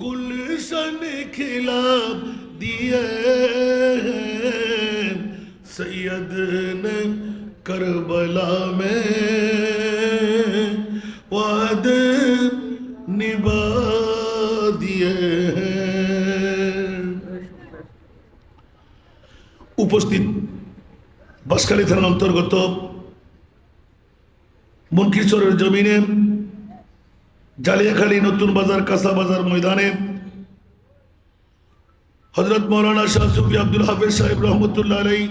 गुलशन खिला दिए हैं सैयद ने करबला में वाद निभा दिए हैं উপস্থিত বাসখালী থানার অন্তর্গত মনকিশোরের জমিনে জালিয়াখালী নতুন বাজার, কাঁচা বাজার ময়দানে হজরত মৌলানা শাহ আব্দুল হাফিজ সাহেব রহমতুল্লাহ আলাই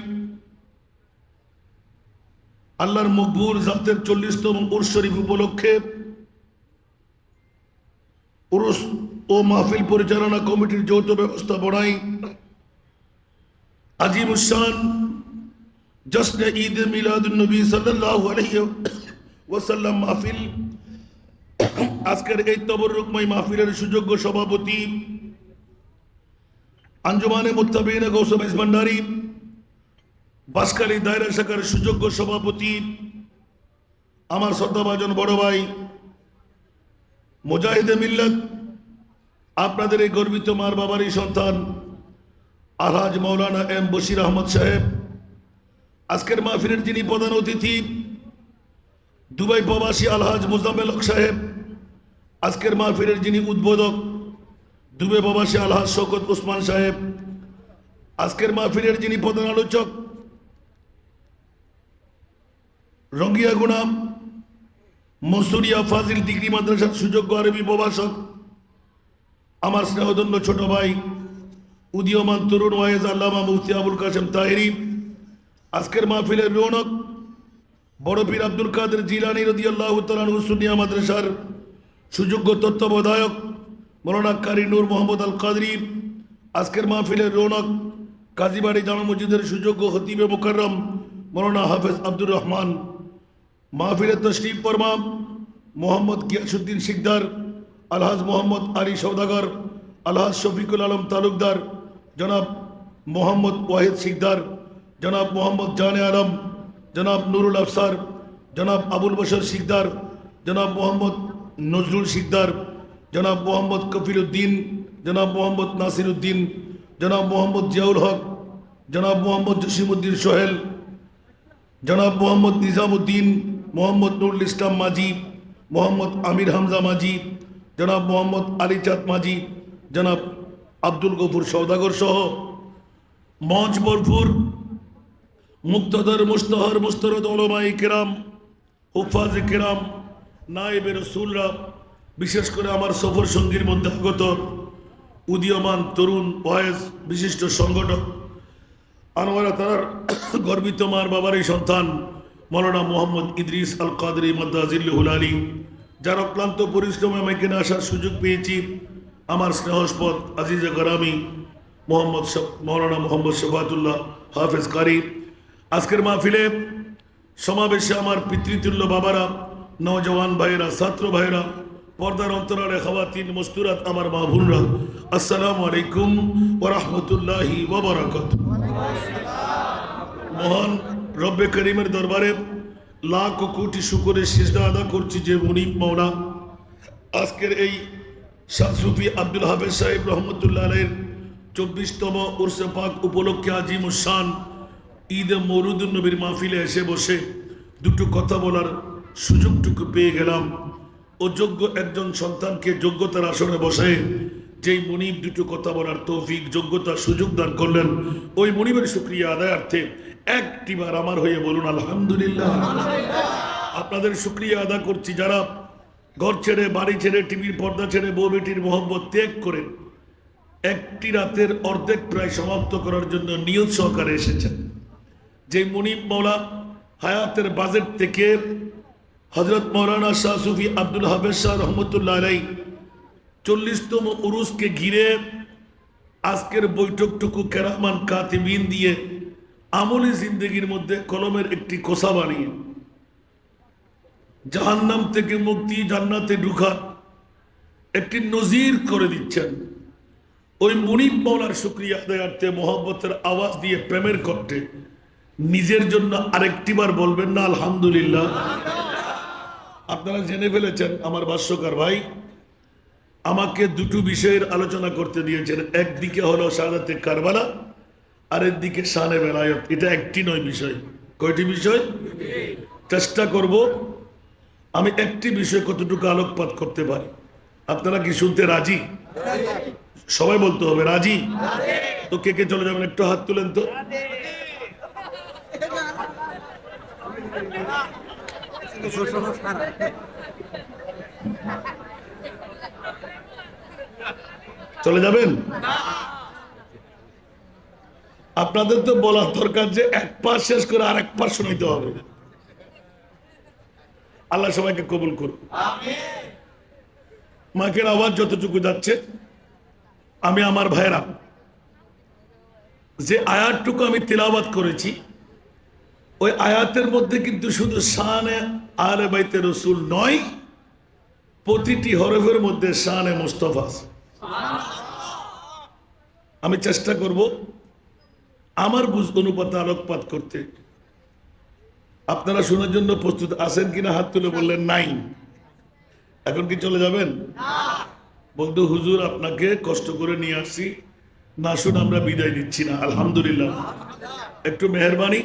আল্লাহর মকবুর জাতের চল্লিশতম উর শরীফ উপলক্ষে উরুস ও মাহফিল পরিচালনা কমিটির যৌথ ব্যবস্থাপনায় আজিম উসান জশ্ন ঈদ মিলাদুল নবী সাল্লাল্লাহু আলাইহি ওয়াসাল্লাম মাহফিল আজকের এই তবরুকময় মাহফিলের সুযোগ্য সভাপতি, আঞ্জুমানে মুত্তাবিন গৌসম ইসমান্ডারি বাসকালী দায়রা শাখার সুযোগ্য সভাপতি, আমার শ্রদ্ধাভাজন বড় ভাই মুজাহিদে মিল্লাত, আপনাদের এই গর্বিত মার বাবারই সন্তান, আলহাজ মৌলানা এম বশির আহমদ সাহেব। আজকের মাহফিলের যিনি প্রধান অতিথি, দুবাই প্রবাসী আলহাজ মুজাম্মেল হক সাহেব। আজকের মাহফিলের যিনি উদ্বোধক দুবাই প্রবাসী আলহাজ শৌকত ওসমান সাহেব, আজকের মাহফিলের যিনি প্রধান আলোচক, রঙ্গিয়া গুনাম মসুরিয়া ফাজিল ডিগ্রি মাদ্রাসার সুযোগ্য আরবি প্রভাষক, আমার স্নেহদন্য ছোট ভাই, উদীয়মান তরুণ ওয়াইজ আল্লামা মুফতি আবুল কাসেম তাহেরি, আজকের মাহফিলের রৌনক, বড় পীর আব্দুল কাদের জিলানি রদি আল্লাহ সুনিয়া মাদ্রাসার সুযোগ্য তত্ত্বাবধায়ক মৌলানা কারি নূর মোহাম্মদ আল কাদরি আজকের মাহফিলের রৌনক কাজীবাড়ি জামা মসজিদের সুযোগ্য হতিবে মোকাররম মৌলানা হাফেজ আব্দুর রহমান, মাহফিলের তশরিফ পরমা মোহাম্মদ গিয়াসুদ্দিন শিকদার, আলহাজ মোহাম্মদ আলী সৌদাগর আলহাজ শফিকুল আলম তালুকদার, জনাব মোহাম্মদ ওয়াহিদ শিকদার, জনাব মোহাম্মদ জানে আলম, জনাব নুরুল আফসার, জনাব আবুল বশর শিকদার, জনাব মোহাম্মদ নজরুল শিকদার, জনাব মোহাম্মদ কফিল উদ্দিন জনাব মোহাম্মদ নাসির উদ্দিন জনাব মোহাম্মদ জিয়াউল হক, জনাব মোহাম্মদ জসিমুদ্দিন সোহেল, জনাব মোহাম্মদ নিজামুদ্দিন, মোহাম্মদ নুরুল ইসলাম মাঝি, মোহাম্মদ আমির হামজা মাঝি, জনাব মোহাম্মদ আলী চাঁদ মাঝি, জনাব আব্দুল গফুর সৌদাগর সহ মঞ্চ বরফুর মুক্তদর মুস্তহর মুস্তরদ ওলমাই কেরাম, হুফাজ কেরাম নাইবে রসুলরা, বিশেষ করে আমার সফর সঙ্গীর মধ্যে আগত উদীয়মান তরুণ বয়স বিশিষ্ট সংগঠক, আনোয়ারা তার গর্বিত মার বাবার এই সন্তান, মৌলানা মোহাম্মদ ইদ্রিস আল কাদরি মদ্দাজিল্লুল আলী, যার অক্লান্ত পরিশ্রমে আমি এখানে আসার সুযোগ পেয়েছি। আমার স্নেহস্পদ আজিজা গরামি, মোহাম্মদ মৌলানা মোহাম্মদ শফাতুল্লাহ হাফেজ কারি। আজকের মাহফিলে সমাবেশে আমার পিতৃতুল্য বাবারা নওজওয়ান ভাইয়েরা ছাত্র ভাইয়েরা পর্দার অন্তরালে খাওয়াতিন, মস্তুরাত আমার মা বোনরা। আসসালামু আলাইকুম ওরহমতুল্লাহি ওবরাকাত মহান রব্বে করিমের দরবারে লাখ কোটি শুকরের সিজদা আদা করছি যে মুনিব মৌলা আজকের এই শাহ সুফি আব্দুল হাফেজ সাহেব রহমতুল্লাহ আলের চব্বিশতম উর্সে পাক উপলক্ষে আজিম উসান ঈদে মরুদুল নবীর মাহফিলে এসে বসে দুটো কথা বলার সুযোগটুকু পেয়ে গেলাম। ও যোগ্য একজন সন্তানকে যোগ্যতার আসনে বসে, যেই মনিব দুটো কথা বলার তৌফিক যোগ্যতা সুযোগ দান করলেন। ওই মনিবের শুক্রিয়া আদায়ার্থে একটিবার আমার হয়ে বলুন, আলহামদুলিল্লাহ। আপনাদের শুক্রিয়া আদা করছি যারা ঘর ছেড়ে, বাড়ি ছেড়ে, টিভির পর্দা ছেড়ে বউ বেটির মোহব্বত ত্যাগ করেন একটি রাতের অর্ধেক প্রায় সমাপ্ত করার জন্য নিয়ত সহকারে এসেছেন। যে মুনিব মৌলা হায়াতের বাজেট থেকে হজরত মৌলানা শাহ সুফি আব্দুল হাফেজ শাহ রহমতুল্লাহ আলাই চল্লিশতম উরুসকে ঘিরে আজকের বৈঠকটুকু কেরামান কাতিবিন দিয়ে আমলি জিন্দগির মধ্যে কলমের একটি কোষা বানিয়ে জাহান্নাম থেকে মুক্তি, জান্নাতে ঢুকা একটি নজির করে দিচ্ছেন। ওই মুনিব মৌলার শুক্রিয়া আদায়ার্থে মোহব্বতের আওয়াজ দিয়ে প্রেমের কণ্ঠে নিজের জন্য আরেকটিবার বলবেন না, আলহামদুলিল্লাহ। আপনারা জেনে ফেলেছেন আমার ভাষ্যকার ভাই আমাকে দুটো বিষয়ের আলোচনা করতে দিয়েছেন। একদিকে হলো সাদাতে কারবালা আর একদিকে শানে বেলায়ত। এটা একটি নয় বিষয়। কয়টি বিষয়? চেষ্টা করব আমি একটি বিষয় কতটুকু আলোকপাত করতে পারি। আপনারা কি শুনতে রাজি? সবাই বলতে হবে, রাজি? তো কে কে চলে যাবেন, একটু হাত তুলেন তো। চলে যাবেন? আপনাদের তো বলার দরকার যে এক পাশ শেষ করে আর এক পাশ শোনাইতে হবে। আল্লাহ সবাইকে কবুল করুন মাকের আওয়াজ যতটুকু যাচ্ছে আমি আমার ভাইরা যে আয়াতটুকু আমি তেলাবাত করেছি ওই আয়াতের মধ্যে কিন্তু শুধু শানে আলে বাইতে রসুল নয় প্রতিটি হরফের মধ্যে শানে মুস্তফা। আমি চেষ্টা করব আমার বুঝ অনুপাতে আলোকপাত করতে। আপনারা শোনার জন্য প্রস্তুত আছেন কিনা হাত তুলে বললেন নাই। এখন কি চলে যাবেন? বলতো হুজুর আপনাকে কষ্ট করে নিয়ে আসছি। না শুনে আমরা বিদায় দিচ্ছি না আলহামদুলিল্লাহ। একটু মেহরবানি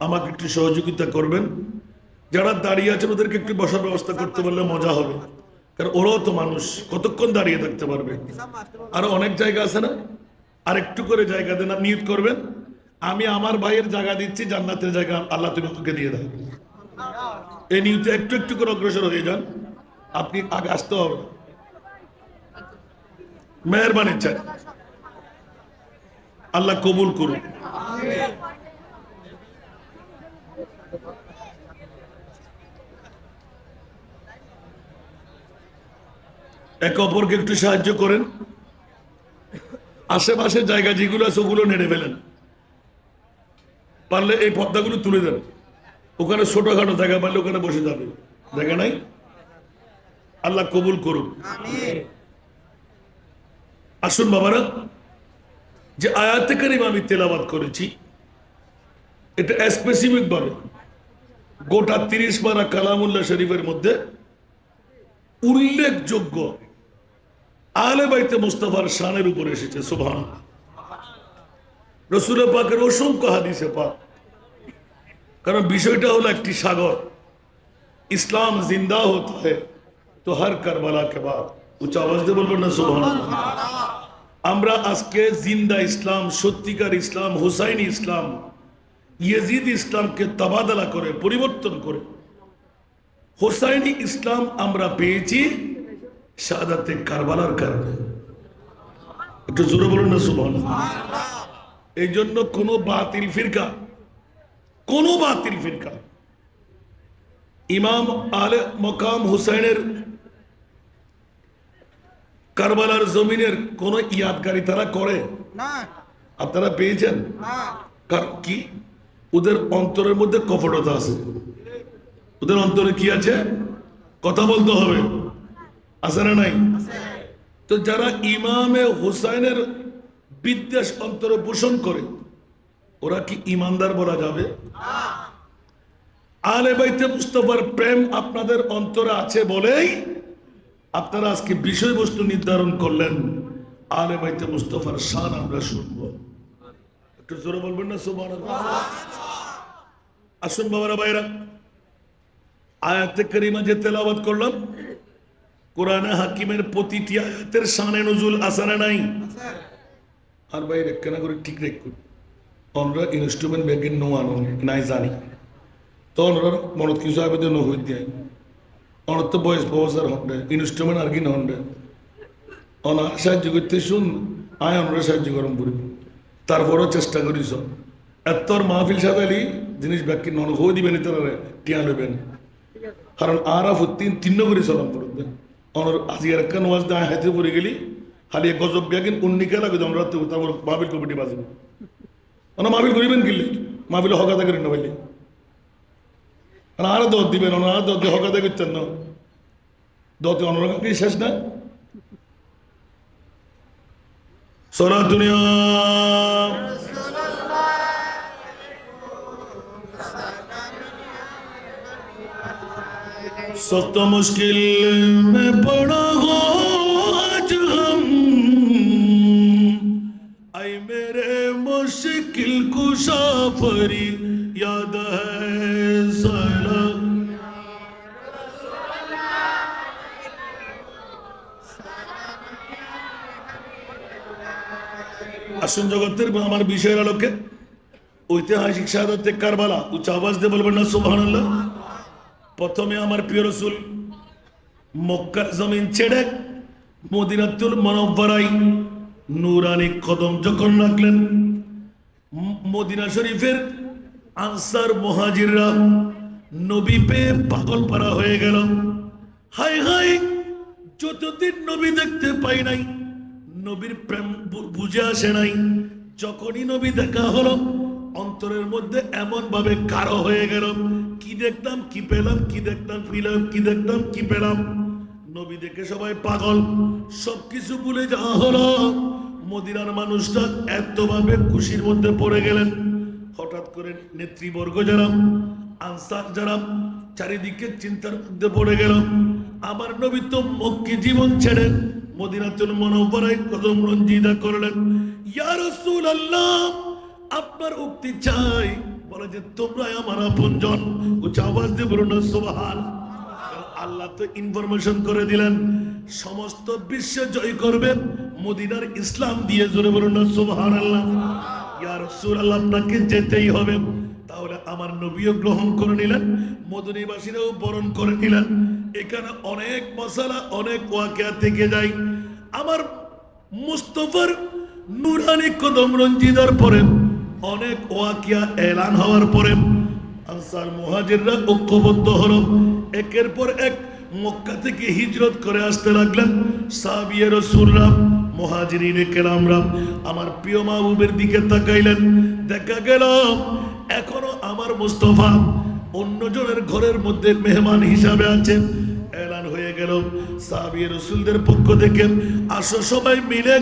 আমাকে একটু সহযোগিতা করবেন। যারা দাঁড়িয়ে আছেন, ওদেরকে একটু বসার ব্যবস্থা করতে পারলে মজা হবে। কারণ ওরাও তো মানুষ, কতক্ষণ দাঁড়িয়ে থাকতে পারবে? আরও অনেক জায়গা আছে না? আর একটু করে জায়গা দেন আর নিয়ত করবেন। আমি আমার ভাইয়ের জায়গা দিচ্ছি, জান্নাতের জায়গা আল্লাহ তুমি তোকে দিয়ে দেয় এই নিয়তে একটু একটু করে অগ্রসর হয়ে যান। আপনি আগে আসতে হবে। মেহরবানি চাই। আল্লাহ কবুল করুন একে অপরকে একটু সাহায্য করেন। আশেপাশে জায়গা যেগুলো আছে, ওগুলো নেড়ে ফেলেন। পারলে এই পর্দাগুলো তুলে দেন। ওখানে ছোটখাটো জায়গা পারলে ওখানে বসে যাবে। জায়গা নাই? আল্লাহ কবুল করুন। আসুন বাবারা, যে আয়াতে কারিম আমি তেলাবাদ করেছি, এটা স্পেসিফিক ভাবে গোটা তিরিশ পারা কালামুল্লাহ শরীফের মধ্যে উল্লেখযোগ্য আলে বাইতে মুস্তাফার শানের উপরে এসেছে সুবহান রসুল পাকের অসংখ্য হাদিসে পাক। কারণ বিষয়টা হলো একটি সাগর। ইসলাম জিন্দা হতে হয় তো হর কারবালা কে বাদ। আওয়াজ দিয়ে বলবেন না সুবহান আমরা আজকে জিন্দা ইসলাম, সত্যিকার ইসলাম, হুসাইন ইসলাম, ইয়েজিদ ইসলামকে তবাদলা করে, পরিবর্তন করে। হোসাইনি ইসলাম আমরা পেয়েছি শাহাদাতে কারবালার কারণে। একটু জোরে বলুন না সুবহান এই জন্য কোনো বাতিল ফিরকা কোনো বাতিল ফিরকা। ইমাম আলে মকাম হুসাইনের কারবালার জমিনের কোন ইয়াদগারি তারা করে? আপনারা পেয়েছেন? না। কি? ওদের অন্তরের মধ্যে কপটতা আছে। ওদের অন্তরে কি আছে? কথা বলতে হবে। আছে না নাই। তো যারা ইমামে হুসাইনের বিদ্বেষ অন্তরে পোষণ করে, ওরা কি ইমানদার বলা যাবে? আলে বাইতে মুস্তফার প্রেম আপনাদের অন্তরে আছে বলেই আপনারা আজকে বিষয়বস্তু নির্ধারণ করলেন। আলে বাইতে মুস্তফার শান আমরা শুনব। একটু জোরে বলবেন না সুবহান আসুন বাবারা বাইরা আয়াতে করিমা যে তেলাওয়াত করলাম কোরআনে হাকিমের প্রতিটি আয়াতের শানে নজুল আসানা নাই। আর বাইরে কেন করে ঠিক রেখুন আমরা ইনস্ট্রুমেন্ট ব্যাগের নো আনো নাই জানি। তো ওনারা মনত কিছু আবেদন হয়ে দিয়ে ওনার তো বয়স বয়সের হন্ডে ইনস্ট্রুমেন্ট আর কি না হন্ডে ওনার সাহায্য করতে শুন, আয় আমরা সাহায্য করম পুরি তারপরও চেষ্টা করিস এত্তর মাহফিল সাদালি জিনিস ব্যাকি নন হয়ে দিবেন তারা টিয়া নেবেন কারণ আরা ফুত্তিন তিন্ন করে চলাম পড়বে অনর আজি আর একটা নোয়াজ দায় হাতে পড়ে গেলি? খালি এক গজব ব্যাগিন উন্নিকে লাগে আমরা তারপর মাহফিল কমিটি বাজবে। ওনা মাহফিল করিবেন কিনলে মাহফিল হকাতা করি না বললে আরও দর দিবেন ওনারা দর দিয়ে হকাতা করছেন না। দতে অনরা কি শেষ না? সরা দুনিয়া सख्त मुश्किल में पड़ा हो आज हम आई मेरे मुश्किल कुशा परी याद है सला আসুন জগতের আমার বিষয়ের আলোকে ঐতিহাসিক সাদাতে কারবালা, উচ্চ আওয়াজ দিয়ে বলবেন না, সুবহানাল্লাহ। প্রথমে আমার প্রিয় রসুল মক্কার জমিন ছেড়ে মদিনাতুল মনব্বরাই নুরানি কদম যখন রাখলেন মদিনা শরীফের আনসার মহাজিররা নবী পেয়ে পাগল পারা হয়ে গেল। হাই হাই যতদিন নবী দেখতে পাই নাই, নবীর প্রেম বুঝে আসে নাই, যখনই নবী দেখা হলো অন্তরের মধ্যে এমন ভাবে কারও হয়ে গেল। কি দেখতাম, কি পেলাম, কি দেখতাম ফিলাম কি দেখতাম, কি পেলাম। নবী দেখে সবাই পাগল। সবকিছু ভুলে যাওয়া হলো। মদিনার মানুষটা এতভাবে খুশির মধ্যে পড়ে গেলেন। হঠাৎ করে নেতৃবর্গ যারা, আনসার যারা, চারিদিকে চিন্তার মধ্যে পড়ে গেল। আমার নবী তো মক্কি জীবন ছেড়ে মদিনাতুল মনোবরায় কদম রঞ্জিদা করলেন। ইয়া রাসূলুল্লাহ! আপনার উক্তি চাই। বলে যে, তোমরাই আমার আপনজন। উচ্চ আওয়াজ দিয়ে বলুন সুবহান। আল্লাহ তো ইনফরমেশন করে দিলেন। সমস্ত বিশ্ব জয় করবেন। মদিনার ইসলাম দিয়ে জোরে বলুন না সুবহান আল্লাহ ইয়ার সুর আল্লাহ আপনাকে যেতেই হবে। তাহলে আমার নবীও গ্রহণ করে নিলেন, মদনীবাসীরাও বরণ করে নিলেন। এখানে অনেক মশালা, অনেক ওয়াকিয়া থেকে যায়। আমার মুস্তফার নুরানি কদম রঞ্জিদার পরে অনেক ওয়াকিয়া এলান হওয়ার পরে আনসার মুহাজিররা ঐক্যবদ্ধ হল। একের পর এক মক্কা থেকে হিজরত করে আসতে লাগলেন। সাবিয়ে রসুলরাম মহাজিরিনে কেরামরাম আমার প্রিয় মাহবুবের দিকে তাকাইলেন। দেখা গেল, এখনও আমার মুস্তফা অন্যজনের ঘরের মধ্যে মেহমান হিসাবে আছে এলান হয়ে গেল রসুলদের পক্ষ থেকে। আসো সবাই মিলে।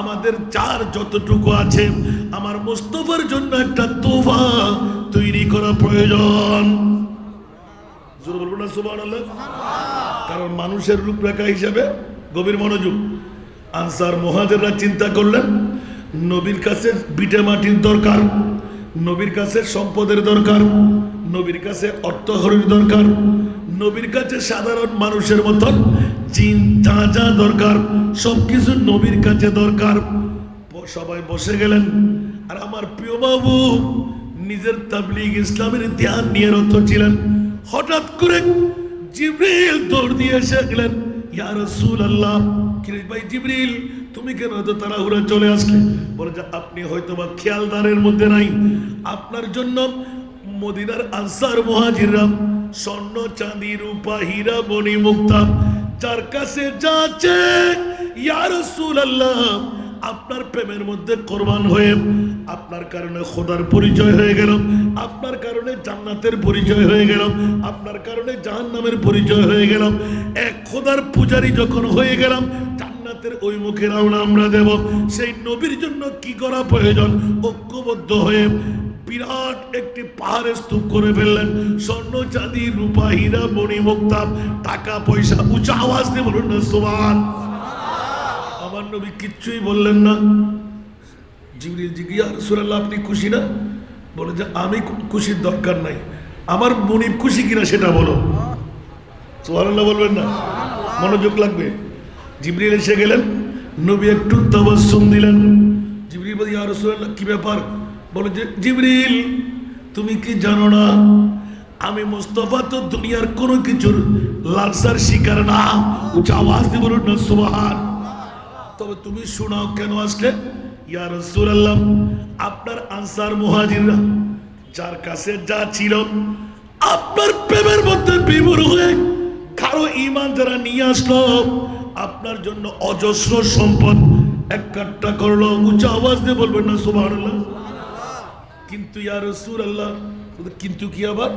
আমাদের চার যতটুকু আছে, আমার মুস্তফার জন্য একটা তোফা তৈরি করা প্রয়োজন? কারণ মানুষের রূপরেখা হিসাবে গভীর মনোযোগ। আনসার মহাজেররা চিন্তা করলেন, নবীর কাছে বিটে মাটির দরকার, নবীর কাছে সম্পদের দরকার, নবীর কাছে অর্থহরির দরকার নবীর কাছে সাধারণ মানুষের মতন চিন্তা যা দরকার, সবকিছু নবীর কাছে দরকার। সবাই বসে গেলেন। আর আমার প্রিয় বাবু, নিজের তাবলিগ ইসলামের ধ্যান নিয়ে রত ছিলেন। হঠাৎ করে জিব্রিল দৌড় দিয়ে এসে গেলেন। ইয়া রাসূলুল্লাহ কিরে ভাই জিব্রিল, তুমি কেন এত তাড়াহুড়া চলে আসলে? বলে যে আপনি হয়তো বা খেয়ালদারের মধ্যে নাই। আপনার জন্য মদিনার আনসার মুহাজিররা স্বর্ণ চাঁদি, রূপা, হীরা মণি মুক্তা। যার কাছে যাচ্ছে রাসূলুল্লাহ, আপনার প্রেমের মধ্যে কোরবান হয়ে আপনার কারণে খোদার পরিচয় হয়ে গেল, আপনার কারণে জান্নাতের পরিচয় হয়ে গেল, আপনার কারণে জাহান্নামের পরিচয় হয়ে গেল। এক খোদার পূজারি যখন হয়ে গেলাম, জান্নাতের ওই মুখে রওনা আমরা দেব। সেই নবীর জন্য কি করা প্রয়োজন? ঐক্যবদ্ধ হয়ে বিরাট একটি পাহাড়ের স্তূপ করে ফেললেন। স্বর্ণ চাঁদি রূপা, হীরা, মণি মুক্তা টাকা, পয়সা, উঁচা আওয়াজ দিয়ে বলুন না সোমান আমার নবী কিচ্ছুই বললেন না। জিবরিল জিজ্ঞিয়া রসুল্লাহ আপনি খুশি না? বলে, যে আমি খুশির দরকার নাই। আমার মনিব খুশি কিনা সেটা বলো। সোহানাল্লাহ বলবেন না। মনোযোগ লাগবে। জিবরিল এসে গেলেন। নবী একটু তাবাসুম দিলেন। জিবরিল বলে রসুল্লাহ কি ব্যাপার? বলে যে, জিবরিল, তুমি কি জানো না, আমি মুস্তফা তো দুনিয়ার কোনো কিছুর লালসার শিকার না। উচ্চ আওয়াজ বলুন না সুবহান। তবে তুমি শোনাও কেন আসলে ইয়া রাসূলুল্লাহ, আপনার আনসার মুহাজিররা, যার কাছে যা ছিল, আপনার প্রেমের মধ্যে বিমূর হয়ে কারও ইমান যারা নিয়ে আসলো, আপনার জন্য অজস্র সম্পদ এক কাট্টা করল। উঁচু আওয়াজ দিয়ে বলবেন না, সুবহানাল্লাহ। কিন্তু ইয়া রাসূলুল্লাহ কিন্তু কি আবার?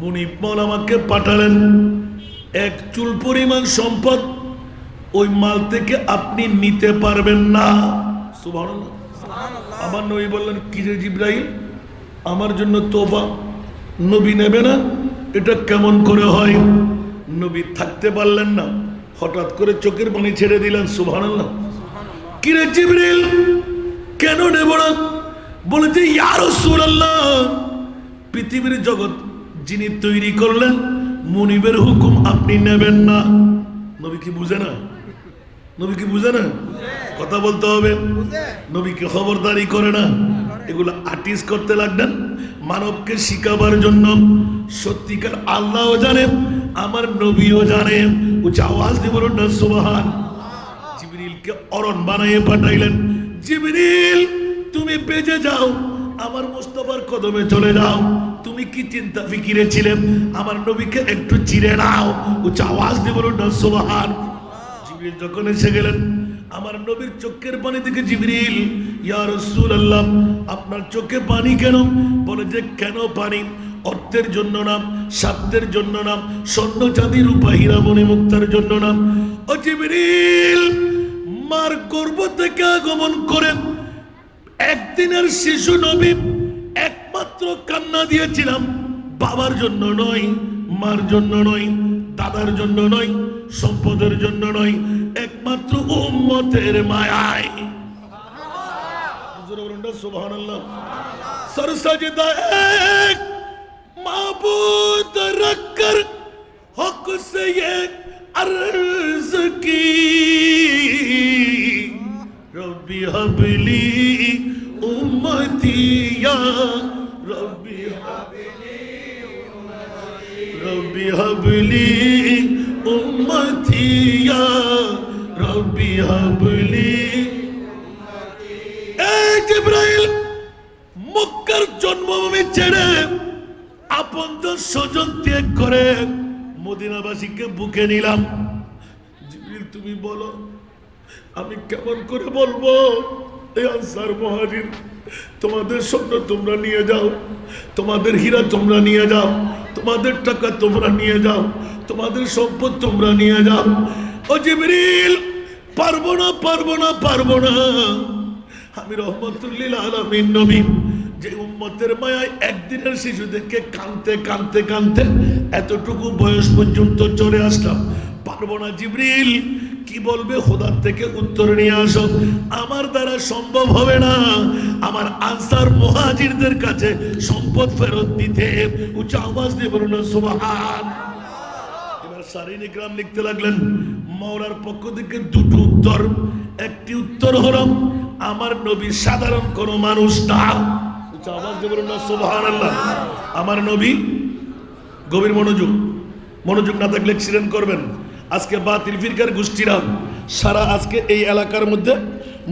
মুনিপ মল আমাকে পাঠালেন এক চুল পরিমাণ সম্পদ ওই মাল থেকে আপনি নিতে পারবেন না। আমার নবী বললেন কি রে জিব্রাইল? আমার জন্য তোফা নবী নেবে না? এটা কেমন করে হয়? নবী থাকতে পারলেন না। হঠাৎ করে চোখের পানি ছেড়ে দিলেন সুবহানাল্লাহ। কি রে জিব্রাইল? কেন নেব না? বলে যে পৃথিবীর জগৎ যিনি তৈরি করলেন, মনিবের হুকুম আপনি নেবেন না। নবী কি বুঝে না? নবী কি বুঝে না? কথা বলতে হবে। নবীকে খবরদারি করে না? এগুলো আর্টিস্ট করতে লাগলেন। মানবকে শিখাবার জন্য সত্যিকার আল্লাহও জানেন, আমার নবীও জানেন। উচ্চ আওয়াজ দিয়ে বলুন না জিবরিলকে অরণ বানাইয়ে পাঠাইলেন। জিবরিল! তুমি বেজে যাও। আমার মুস্তফার কদমে চলে যাও। তুমি কি চিন্তা ফিকিরে ছিলেন আমার নবীকে একটু চিরে নাও। উচ্চ আওয়াজ দিয়ে বলুন জিবরিল যখন এসে গেলেন, আমার নবীর চোখের পানি থেকে জিবরিল, ইয়া আল্লাহ আপনার চোখে পানি কেন? বলে যে, কেন পানি? অর্থের জন্য নাম স্বার্থের জন্য নাম স্বর্ণ চাঁদি রূপা হীরা মণি মুক্তার জন্য নাম ও জিবরিল, মার গর্ভ থেকে আগমন করে একদিনের শিশু নবী একমাত্র কান্না দিয়েছিলাম, বাবার জন্য নয়, মার জন্য নয়, দাদার জন্য নয়, সম্পদের জন্য নয়, একমাত্র উম্মতের মায়ায়। সরসজদা রবি হাবলি উম্মতি ইয়া রব্বি হাবলি রব্বি হাবলি উম্মতি ইয়া রব্বি হাবলি এই জিব্রাইল, মক্কার জন্মভূমি ছেড়ে আপনজন স্বজন ত্যাগ করে মদিনাবাসীকে বুকে নিলাম। জিব্রিল তুমি বলো আমি কেমন করে বলব? আনসার মহাজির, তোমাদের স্বপ্ন তোমরা নিয়ে যাও। তোমাদের হীরা তোমরা নিয়ে যাও। তোমাদের টাকা তোমরা নিয়ে যাও। তোমাদের সম্পদ তোমরা নিয়ে যাও। ও জিবরিল, পারব না পারব না পারব না। আমি রহমতুল্লিল আলমিন নবী, যে উম্মতের মায়ায় একদিনের শিশুদেরকে কানতে কানতে কানতে এতটুকু বয়স পর্যন্ত চলে আসলাম। পারব না জিবরিল কি বলবে খোদার থেকে উত্তর নিয়ে আসো। আমার দ্বারা সম্ভব হবে না। আমার আনসার মহাজিরদের কাছে সম্পদ ফেরত দিতে। উচ্চ আওয়াজ দিয়ে বলুন না এবার লিখতে লাগলেন পক্ষ থেকে দুটো উত্তর। একটি উত্তর হলো, আমার নবী সাধারণ কোন মানুষ না। আমার নবী গভীর মনোযোগ। মনোযোগ না থাকলে অ্যাক্সিডেন্ট করবেন। আজকে বাতিল ফিরকার গোষ্ঠীরা, সারা আজকে এই এলাকার মধ্যে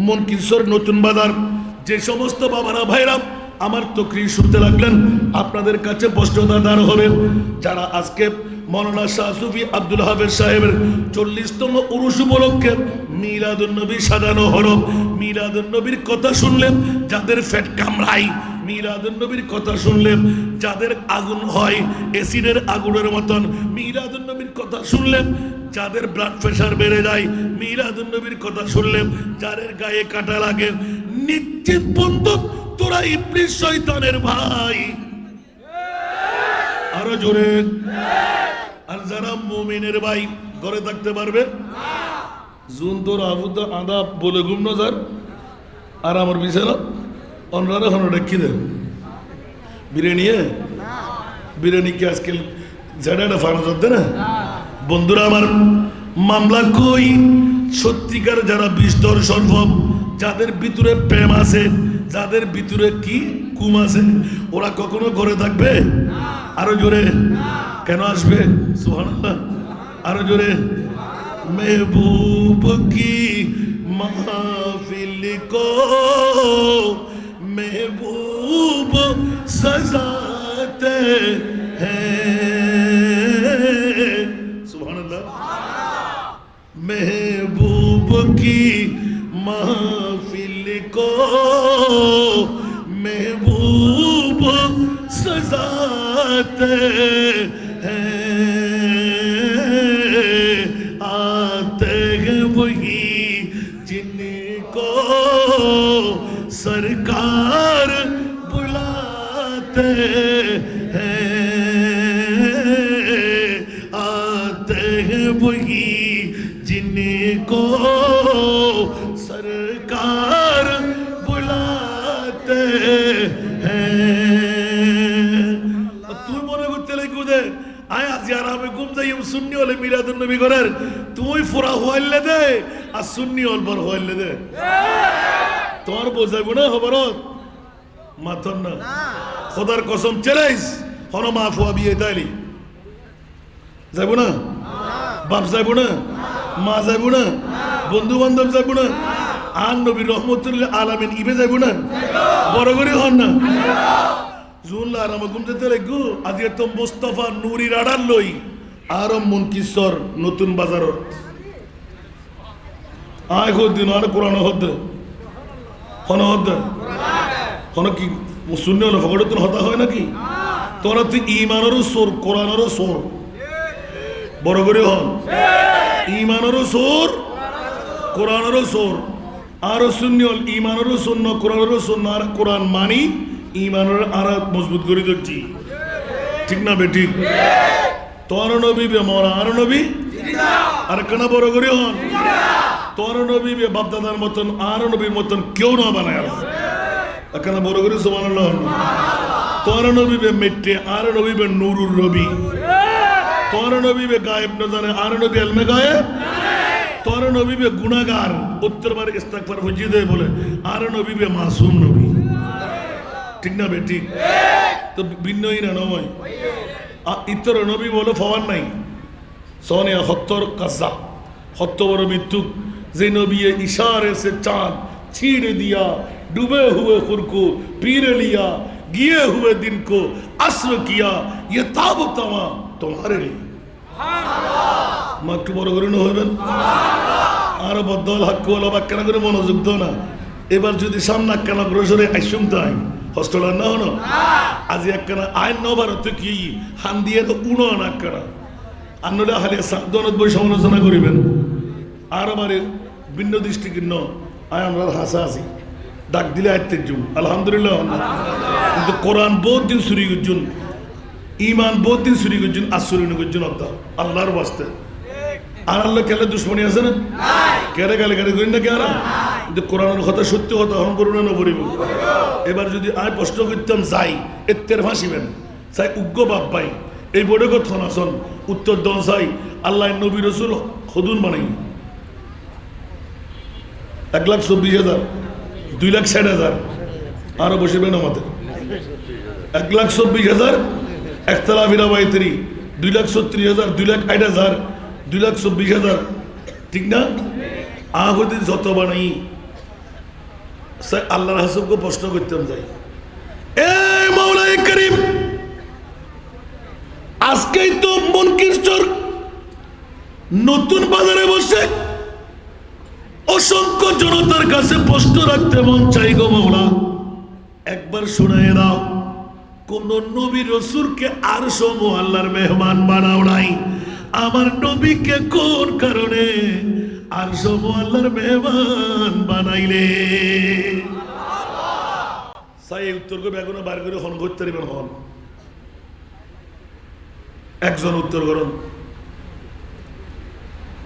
মনকিশোর নতুন বাজার। যে সমস্ত বাবারা, ভাইরা, আমার তকরি শুনতে লাগলেন, আপনাদের কাছে দাঁড় হবে, যারা আজকে মৌলানা শাহ সুফি আব্দুল হাফেজ সাহেবের চল্লিশতম উরুষ উপলক্ষে মিলাদুন্নবী সাজানো হলো। মিলাদুন্নবীর কথা শুনলেন যাদের ফ্যাট কামড়াই মিলাদুন্নবীর কথা শুনলেন যাদের আগুন হয়, এসিডের আগুনের মতন মিলাদুন্নবীর কথা শুনলেন যাদের ব্লাড প্রেশার বেড়ে যায় মিলাদুন্নবীর কথা শুনলেন যাদের গায়ে কাটা লাগে নিশ্চিত বন্ধু তোরা ইবলিস শয়তানের ভাই। আরও জোরে। আর যারা মুমিনের ভাই ঘরে থাকতে পারবে? জুন তোর আবুদা আদা বলে ঘুম নজার আর আমার বিছানা? অনরারা হন রেখি দেন বিরিয়ানি? বিরিয়ানি কি আজকাল ঝাড়াটা ফানো যাচ্ছে না। বন্ধুরা, আমার মামলা কই? সত্যিকার যারা বিস্তর সম্ভব, যাদের ভিতরে প্রেম আছে, যাদের ভিতরে কি কুম আছে, ওরা কখনো ঘরে থাকবে? আরও জোরে। কেন আসবে? সুহানাল্লাহ আরও জোরে। মেহবুব কি মাহফিল কো? মেহবুব সজাতে হ্যাঁ محبوب کی محفل کو محبوب سزاتے নবী করেন তুই ফোরা হইলে দে আর সুন্নি অল্পর হইলে দে। তোমার বোঝাইব না। হবরত মাথন না। খোদার কসম চ্যালেঞ্জ হন তাইলি। না? বাপ যাইব না? মা যাইব না? বন্ধু বান্ধব যাইব না? আর নবী রহমতুল্লাহ আলামিন ইবে যাইব না? বড় করে হন না? জুনলা আরাম গুম যেতে লাগু আজি তো মুস্তাফা নুরি রাডার লই। আরম নতুন বাজারত আয় আর কোরআন হদ হন হদ হন কি শূন্য হলো ফকড়ে তো হতা হয় নাকি? তোরা তুই সোর, কোরআনেরও সোর। বড় করে হন। ইমানেরও সোর, কোরআনেরও সোর। শূন্য হল শূন্য কোরআনেরও শূন্য আর কোরআন মানি ইমানের আর মজবুত করে দিচ্ছি ঠিক না বেঠিক তোর নবী বে মরা আর নবী? আর কেন বড় করে হন? বাপদাদার মতন আর মতন কেউ না বানায় এখানে বড় করে সমান তোর নবী বে মেট্টে আর নবী নুরুর নবী তোর নবী বে গায়েব ন জানে আর নবী গায়েব? তোর নবী বে গুনাগার উত্তরবার ইস্তাকবার বুঝিয়ে দেয় বলে, আর নবী মাসুম নবী। ঠিক না বে ঠিক? তো ভিন্নই না নয়? ইত্তর নবী বলে ফওয়ার নাই। সনে হত্তর কাজা হত্ত বড় মৃত্যু। যে নবী ইশার এসে চাঁদ ছিঁড়ে দিয়া, ডুবে হুয়ে খুরকু পীরে লিয়া, গিয়ে হুয়ে দিন কো আশ্র কিয়া ইয়ে তাব তামা তোমারে মা একটু বড় করে হইবেন আর বদল হাক্কু হলো বা কেন করে মনোযোগ দো না। এবার যদি সামনে একখানা গ্রসরে আইসুম তাই হস্টেল না হনো আজি একখানা আইন নভারত কি? হান দিয়ে উনো না একখানা। আন্নলে হালে সাধনত বই সমালোচনা করিবেন। আর আমারে ভিন্ন দৃষ্টিকীর্ণ আয় আমরা হাসা আছি। ডাক দিলে আয়ত্তের জুম। আলহামদুলিল্লাহ। কিন্তু কোরআন বহুত দিন চুরি করছুন। ইমান বহুত দিন চুরি করছুন আশ্চর্য করছুন অর্থ আল্লাহর বাস্তে আর আল্লাহ কেলে দুশ্মনী আছে না? কেড়ে গেলে কেড়ে করি না কে আর কিন্তু কোরআনের কথা, সত্য কথা হরণ করুন না এবার যদি আয় প্রশ্ন করতাম, যাই, এত্তের ভাসিবেন চাই উগ্র বাপ পাই। এই বোর্ডে কথা আসন উত্তর দন চাই আল্লাহ নবী রসুল হদুন বানাই। এক লাখ চব্বিশ হাজার, দুই লাখ ষাট হাজার, আরও বসিবেন আমাদের। এক লাখ চব্বিশ হাজার, একতলা ফিরা বাইত্রি, দুই লাখ ছত্রিশ হাজার, দুই লাখ আট হাজার, দুই লাখ চব্বিশ হাজার, ঠিক না? আহদি যত বানাই আল্লাহর হাসবকে প্রশ্ন করতাম যাই। এ মাওলাই করিম, আজকেই তো মনকির নতুন বাজারে বসে অসংখ্য জনতার কাছে প্রশ্ন রাখতে মন চাই গো মাওলা একবার শোনায় দাও কোন নবী রসুরকে আর সমু আল্লাহর মেহমান বানাও নাই। আমার নবীকে কোন কারণে আর সমু আল্লাহর মেহমান বানাইলে। সাই উত্তর করবে, এখনও বার করে হন, করতে পারবেন হন। একজন উত্তর করুন।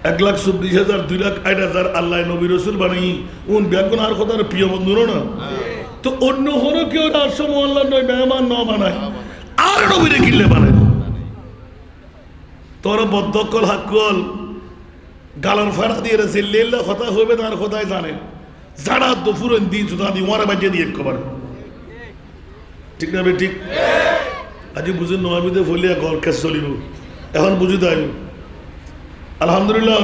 এক লাখ চব্বিশ হাজার, দুই লাখ আট হাজার আল্লাহ নবী রসুল বানাই। উন ব্যাগুন আর কথা প্রিয় বন্ধু না? তো অন্য হলো কেউ রাসম আল্লাহ নয় মেহমান ন বানায়। আর নবীরে কিনলে বানায়। তোর বদ্ধকল হাক্কল গালার ফাড়া দিয়ে রেছে লেল্লা কথা হবে তার কথাই জানে। যারা দুপুরেন দি জুতা দি ওয়ারে বাজিয়ে দিয়ে একবার ঠিক না ঠিক? আজি বুঝুন নয়াবিদে ফলিয়া গল কেস চলিব। এখন বুঝি তাই আলহামদুলিল্লাহ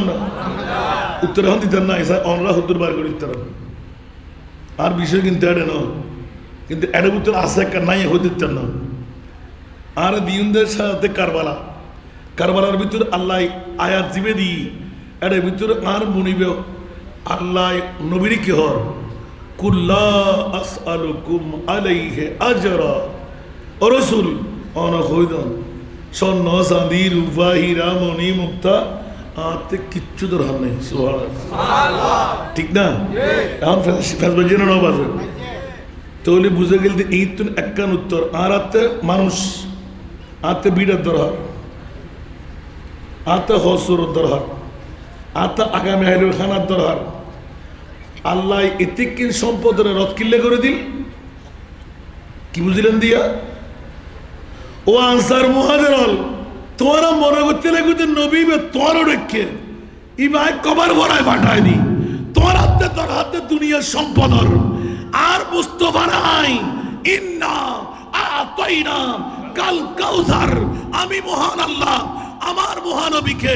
উত্তর এখন দিতেন না, এসা অনরা হুদ্দুর বার করে দিতে আর বিষয় কিন্তু এড়ে না কিন্তু এড়ে উত্তর আছে একটা, নাই হয়ে দিতেন না। আর দিউনদের সাথে কারবালা। কারবালার ভিতর আল্লাহ আয়াত জিবে দি এর ভিতর আর মনিবে আল্লাহ নবীর কি হর? কুল্লা আসআলুকুম আলাইহি আজরা। ও রসুল অন হইদন স্বর্ণ চাঁদি রূপা হীরা মণি মুক্তা আতে কিচ্ছু দরকার নেই সুবহানাল্লাহ। ঠিক না? এখন ফেস বাজিয়ে না বাজে। তাহলে বুঝে গেল যে এই তো একখান উত্তর। আর আতে মানুষ আতে বিড়ার দরকার। আতে হসুর দরকার। আতে আগামী হাইলের খানার দরকার আল্লাহ এতিকিন সম্পদের রথ কিল্লে করে দিল। কি বুঝলেন দিয়া? ও আনসার মুহাজের হল তোরা মনে করতে লাগবে নবী তোর রেখে ইবাই কবার ভরায় পাঠায় দি তোর হাতে তোর হাতে দুনিয়ার সম্পদর আর মুস্তফা নাই। ইন্না আতাইনা কাল কাউসার। আমি মহান আল্লাহ, আমার মহানবীকে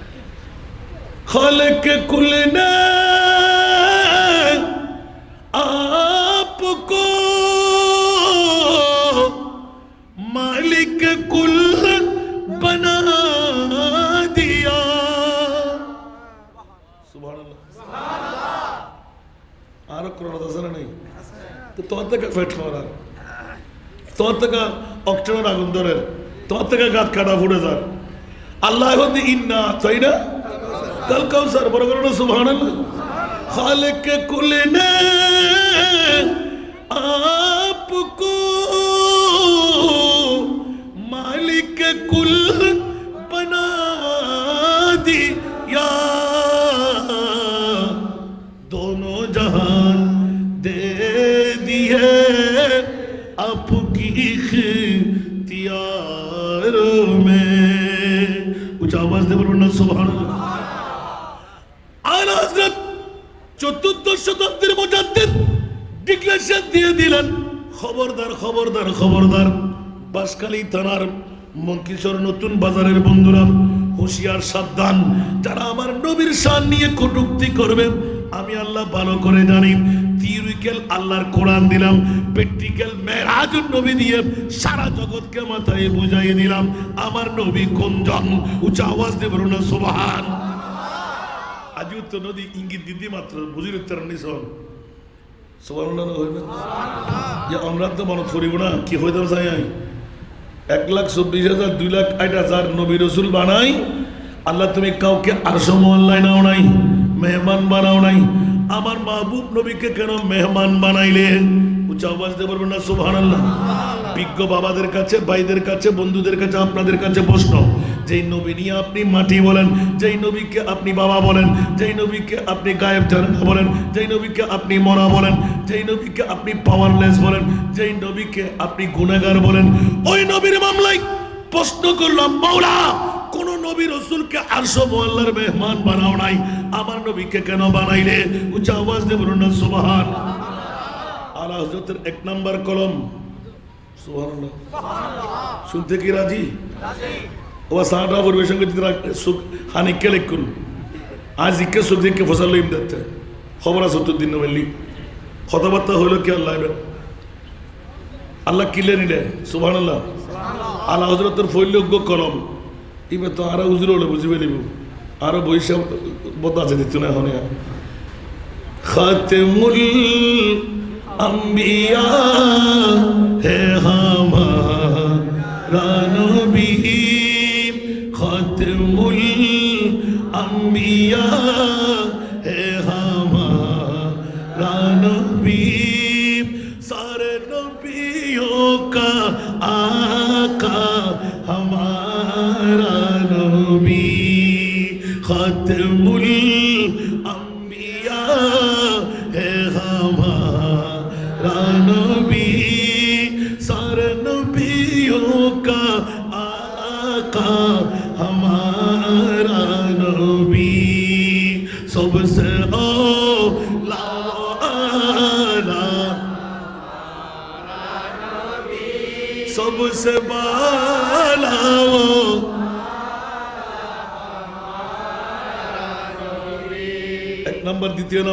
خلق کل نے آپ کو مالک کل بنا دیا سبحان اللہ آرہ آرک دا دسر نہیں تو تو انتے کا فٹ ہو رہا تو انتے کا اکٹرن تک অক্টোবর আগুন ধরেন তোমার থেকে গাছ কাটা ফুটে যান আল্লাহ ইন্না তাই না কাল কাউসার বড় বড় না সুভান খালেক কুল ने চতুর্দশ শতাব্দীর মুজাদ্দিদ ডিক্লেরেশন দিয়ে দিলেন, খবরদার খবরদার খবরদার। বাসকালী থানার মঙ্কিশোর নতুন বাজারের বন্ধুরা, হুঁশিয়ার, সাবধান। যারা আমার নবীর শান নিয়ে কটুক্তি করবে, আমি আল্লাহ ভালো করে জানি। থিওরিক্যাল আল্লাহর কোরআন দিলাম, প্র্যাকটিক্যাল মেরাজ নবী দিয়ে সারা জগৎকে মাথায় বুঝাই দিলাম, আমার নবী কোন জন উচ্চ আওয়াজ বলুন না, সুবহান। তো নদী ইঙ্গিত দিদি মাত্র, বুঝির উত্তর নিশন না, কি চাই এক লাখ দুই লাখ নবী বানাই, আল্লাহ তুমি কাউকে আর মহল্লায় নাও নাই, মেহমান বানাও নাই আমার মাহবুব নবীকে কেন মেহমান বানাইলে উচ্চ আওয়াজ দিয়ে বলবেন না সুবহান আল্লাহ বিজ্ঞ বাবাদের কাছে ভাইদের কাছে বন্ধুদের কাছে আপনাদের কাছে প্রশ্ন। যেই নবী নিয়ে আপনি মাটি বলেন যেই নবীকে আপনি বাবা বলেন যেই নবীকে আপনি গায়েব জানা বলেন যেই নবীকে আপনি মরা বলেন যেই নবীকে আপনি পাওয়ারলেস বলেন যেই নবীকে আপনি গুনাহগার বলেন ওই নবীর মামলায় প্রশ্ন করলাম মাওলা! কোন নবী রসুলকে আরশো মোয়াল্লার মেহমান বানাও নাই। আমার নবীকে কেন বানাইলে? উচ্চ আওয়াজ না, সুবহান। হজরতের এক নাম্বার কলম। শুনতে কি রাজি? ও সাহাটা সুখ লিখুন আজ ইকে সুখ দিকে ফসল লইম দেখতে। খবর আছে সত্তর দিন বললি। কথাবার্তা হইল কি আল্লাহ আল্লাহ কিলে নিলে? সুবহান আল্লাহ আল্লাহ হজরতের ফৈল্যজ্ঞ কলম। এবার তো আরও উজুর হলে বুঝিবে নিব আরও বৈশাখ বদ আছে দিত না এখন খাতেমুল আম্বিয়া, হে